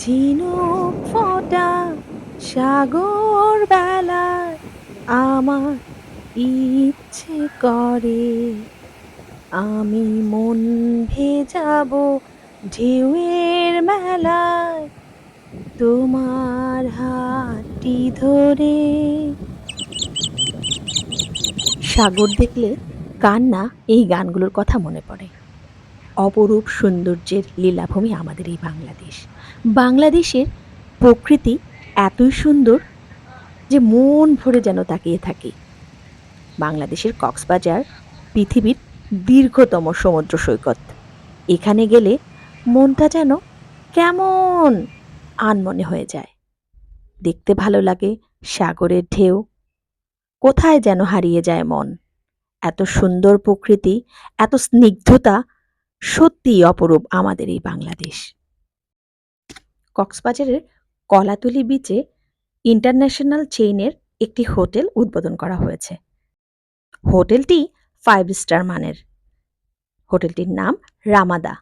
ঝিনুক ফোটা সাগর বেলায় আমার ইচ্ছে করে। আমি মন ভেজাবো ঢেউয়ের মেলায় তোমার হাতটি ধরে। সাগর দেখলে কার না এই গানগুলোর কথা মনে পড়ে। অপরূপ সৌন্দর্যের লীলাভূমি আমাদের এই বাংলাদেশ। বাংলাদেশের প্রকৃতি এতই সুন্দর যে মন ভরে যেন তাকিয়ে থাকি। বাংলাদেশের কক্সবাজার পৃথিবীর দীর্ঘতম সমুদ্র সৈকত। এখানে গেলে মনটা যেন কেমন আনমনে হয়ে যায়। দেখতে ভালো লাগে সাগরের ঢেউ। কোথায় যেন হারিয়ে যায় মন। এত সুন্দর প্রকৃতি, এত স্নিগ্ধতা সত্যিই অপরূপ আমাদের এই বাংলাদেশ। কক্সবাজারের কলাতলি বিচে ইন্টারন্যাশনাল চেইনের একটি হোটেল উদ্বোধন করা হয়েছে। হোটেলটি ফাইভ স্টার মানের। হোটেলটির নাম রামাদা।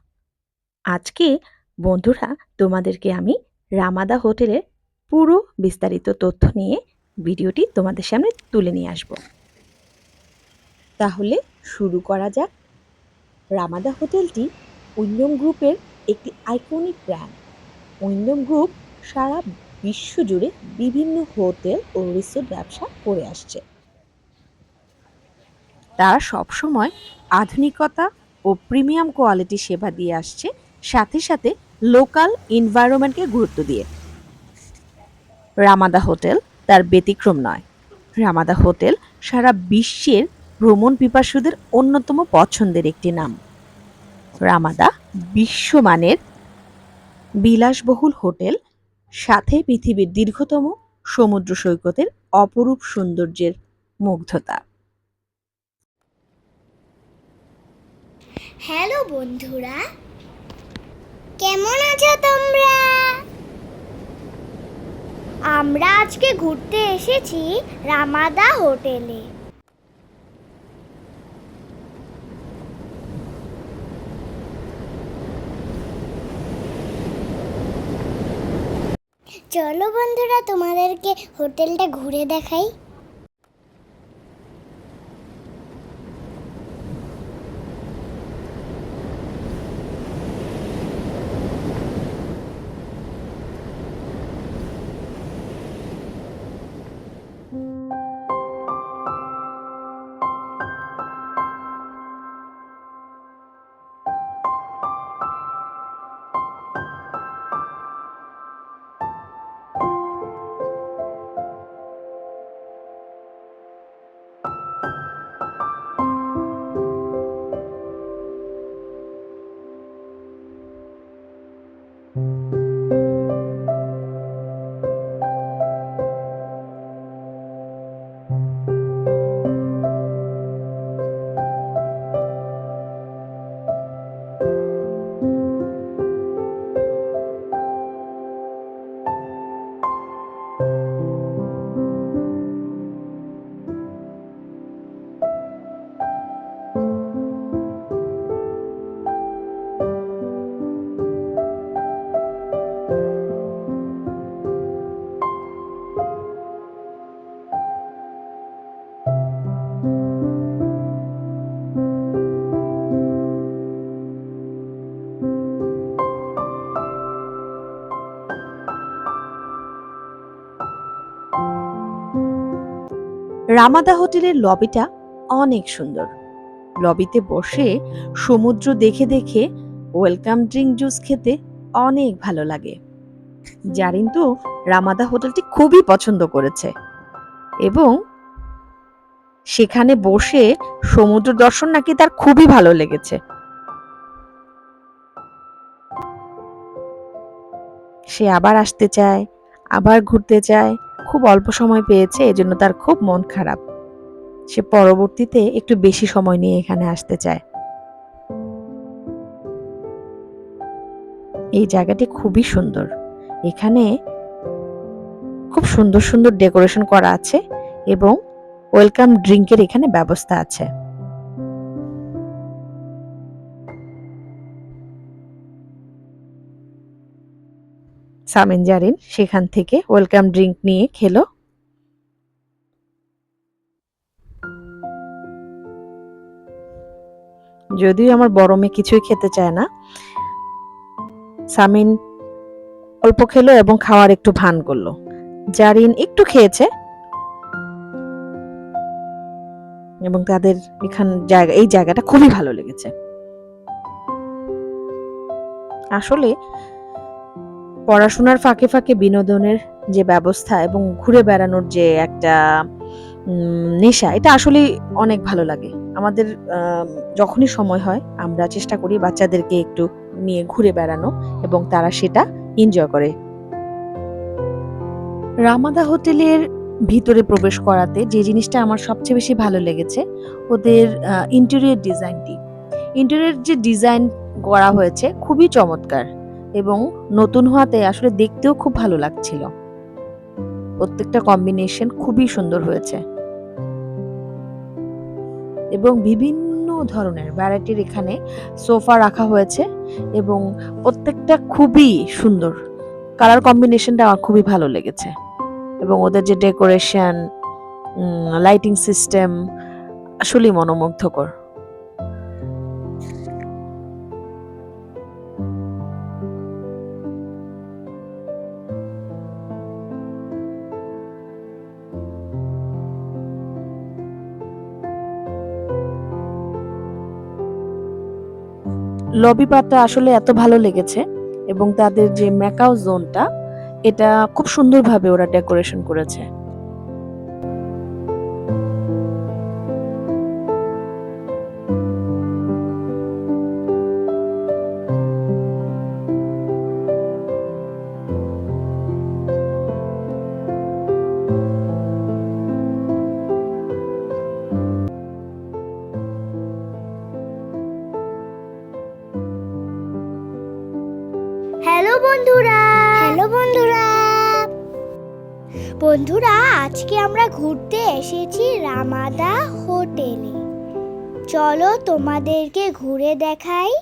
আজকে বন্ধুরা, তোমাদেরকে আমি রামাদা হোটেলের পুরো বিস্তারিত তথ্য নিয়ে ভিডিওটি তোমাদের সামনে তুলে নিয়ে আসব। তাহলে শুরু করা যাক। রামাদা হোটেলটি উইন্ডম গ্রুপের একটি আইকনিক ব্র্যান্ড। উইন্ডম গ্রুপ সারা বিশ্ব জুড়ে বিভিন্ন হোটেল ও রিসোর্ট ব্যবসা করে আসছে। তারা সবসময় আধুনিকতা ও প্রিমিয়াম কোয়ালিটি সেবা দিয়ে আসছে, সাথে সাথে লোকাল এনভায়রনমেন্টকে গুরুত্ব দিয়ে। রামাদা হোটেল তার ব্যতিক্রম নয়। রামাদা হোটেল সারা বিশ্বের ভ্রমণ পিপাসুদের অন্যতম পছন্দের একটি নাম। রামাদা বিশ্বমানের বিলাসবহুল হোটেল, সাথে পৃথিবীর দীর্ঘতম সমুদ্র সৈকতের অপরূপ সৌন্দর্যের মুগ্ধতা। হ্যালো বন্ধুরা, কেমন আছো তোমরা? আমরা আজকে ঘুরতে এসেছি রামাদা হোটেলে। চলো বন্ধুরা তোমাদেরকে হোটেলটা ঘুরে দেখাই। রামাদা হোটেলের লবিটা অনেক সুন্দর। লবিতে বসে সমুদ্র দেখে দেখে ওয়েলকাম ড্রিঙ্ক জুস খেতে অনেক ভালো লাগে। জারিন তো রামাদা হোটেলটি খুবই পছন্দ করেছে এবং সেখানে বসে সমুদ্র দর্শন নাকি তার খুবই ভালো লেগেছে। সে আবার আসতে চায়, আবার ঘুরতে চায় খুব অল্প সময় পেয়েছে, এজন্য তার খুব মন খারাপ। সে পরবর্তীতে একটু বেশি সময় নিয়ে এখানে আসতে চায়। এই জায়গাটি খুবই সুন্দর। এখানে খুব সুন্দর সুন্দর ডেকোরেশন করা আছে এবং ওয়েলকাম ড্রিঙ্কের এখানে ব্যবস্থা আছে। সামিন জারিন সেখান থেকে ওয়েলকাম ড্রিঙ্ক নিয়ে খেলো। যদিও আমার বড় মেয়ে কিছুই খেতে চায় না, সামিন অল্প খেলো এবং খাওয়ার একটু ভান করল। জারিন একটু খেয়েছে এবং তাদের এখান জায়গা, এই জায়গাটা খুবই ভালো লেগেছে। আসলে পড়াশোনার ফাঁকে ফাঁকে বিনোদনের যে ব্যবস্থা এবং ঘুরে বেড়ানোর যে একটা নেশা, এটা আসলে অনেক ভালো লাগে। আমাদের যখনই সময় হয়, আমরা চেষ্টা করি বাচ্চাদেরকে একটু নিয়ে ঘুরে বেড়ানো এবং তারা সেটা এনজয় করে। রামাদা হোটেলের ভিতরে প্রবেশ করাতে যে জিনিসটা আমার সবচেয়ে বেশি ভালো লেগেছে, ওদের ইন্টেরিয়র ডিজাইনটি ইন্টেরিয়র যে ডিজাইন করা হয়েছে খুবই চমৎকার। এবং নতুন হওয়াতে আসলে দেখতেও খুব ভালো লাগছিল। প্রত্যেকটা কম্বিনেশন খুবই সুন্দর হয়েছে। এবং বিভিন্ন ধরনের ভ্যারাইটির এখানে সোফা রাখা হয়েছে এবং প্রত্যেকটা খুবই সুন্দর। কালার কম্বিনেশনটা আমার খুবই ভালো লেগেছে। এবং ওদের যে ডেকোরেশন লাইটিং সিস্টেম আসলেই মনোমুগ্ধকর। লবি পার্টটা আসলে এত ভালো লেগেছে এবং তাদের যে ম্যাকাও জোনটা এটা খুব সুন্দরভাবে ওরা ডেকোরেশন করেছে। আজকে আমরা ঘুরতে এসেছি রামাদা হোটেলে। চলো তোমাদেরকে ঘুরে দেখাই।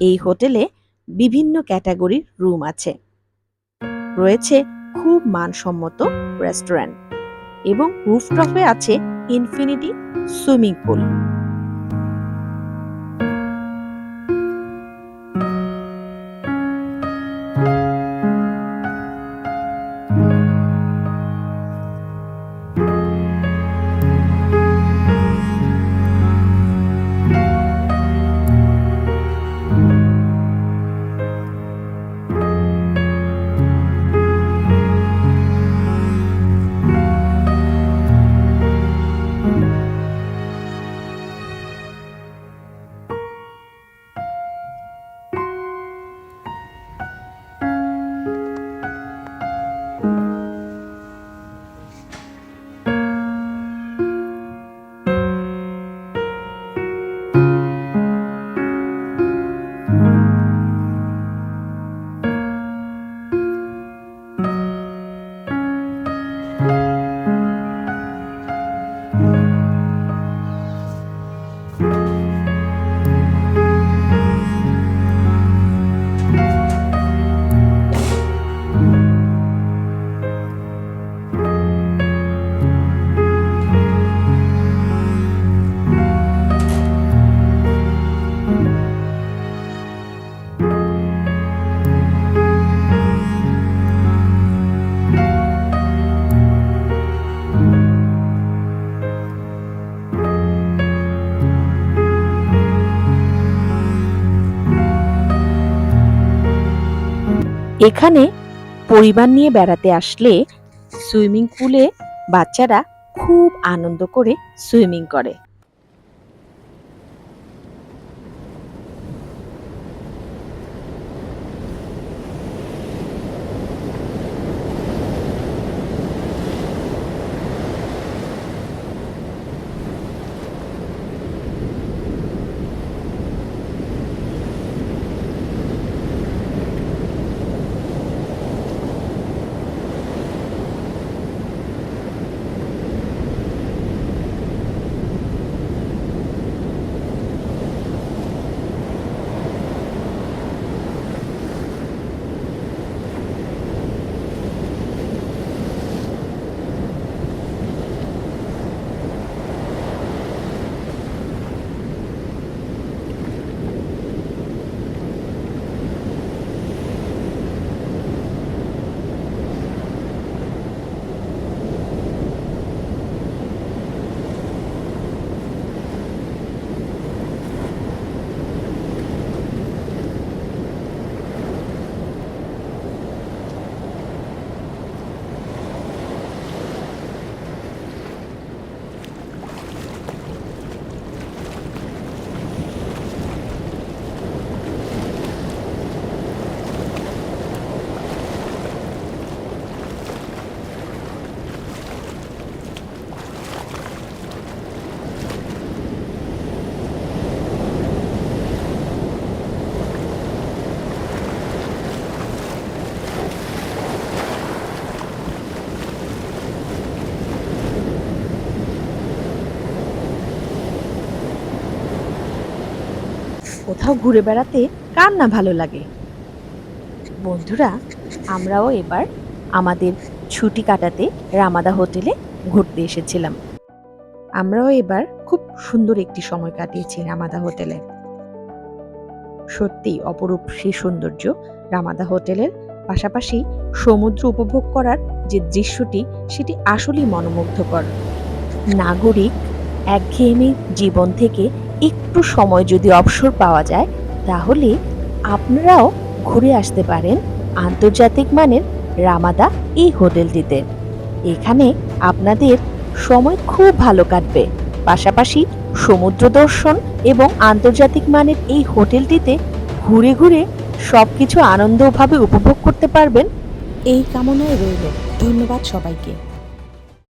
এই হোটেলে বিভিন্ন ক্যাটাগরির রুম আছে। রয়েছে খুব মানসম্মত রেস্টুরেন্ট এবং রুফটপে আছে ইনফিনিটি সুইমিং পুল। এখানে পরিবার নিয়ে বেড়াতে আসলে সুইমিং পুলে বাচ্চারা খুব আনন্দ করে সুইমিং করে। কোথাও ঘুরে বেড়াতে কার না ভালো লাগে? বন্ধুরা, আমরাও এবার আমাদের ছুটি কাটাতে রামাদা হোটেলে ঘুরতে এসেছিলাম। আমরাও এবার খুব সুন্দর একটি সময় কাটিয়েছি রামাদা হোটেলে। সত্যি অপরূপ সেই সৌন্দর্য রামাদা হোটেলের পাশাপাশি সমুদ্র উপভোগ করার যে দৃশ্যটি, সেটি আসলেই মনোমুগ্ধকর। নাগরিক একঘেয়েমি জীবন থেকে একটু সময় যদি অবসর পাওয়া যায়, তাহলে আপনারাও ঘুরে আসতে পারেন আন্তর্জাতিক মানের রামাদা এই হোটেলটিতে। এখানে আপনাদের সময় খুব ভালো কাটবে। পাশাপাশি সমুদ্র দর্শন এবং আন্তর্জাতিক মানের এই হোটেলটিতে ঘুরে ঘুরে সবকিছু আনন্দভাবে উপভোগ করতে পারবেন। এই কামনায় রইল। ধন্যবাদ সবাইকে।